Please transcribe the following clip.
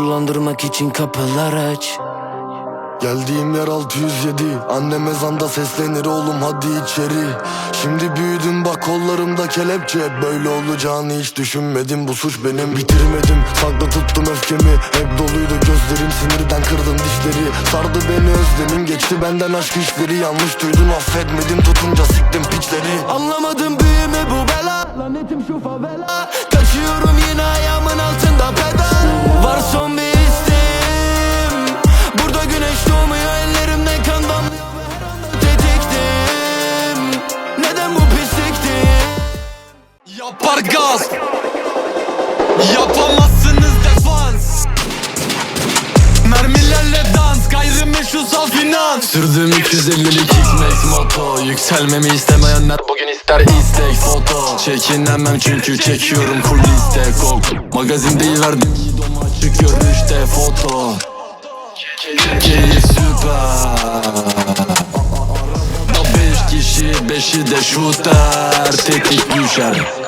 Kullandırmak için kapılar aç. Geldiğim yer 607 Annem ezanda seslenir oğlum hadi içeri. Şimdi büyüdüm bak kollarımda kelepçe. Böyle olacağını hiç düşünmedim bu suç benim. Bitirmedim sakla tuttum öfkemi. Hep doluydu gözlerim sinirden kırdım dişleri. Sardı beni özlemin geçti benden aşk işleri Yanlış duydun affetmedim. Tutunca siktim Yapar gaz. Yapamazsınız defans. Mermilerle dans Gayrimeşrutsal finans. Sürdüğüm 250'lik X-Max moto. Yükselmemi istemeyenler bugün ister istek foto. Çekinemem çünkü çekiyorum kuliste. Kok Magazinde verdim idoma açık görünüşte foto. Keyif süper. Kişi beşi de şuter Tetik düşer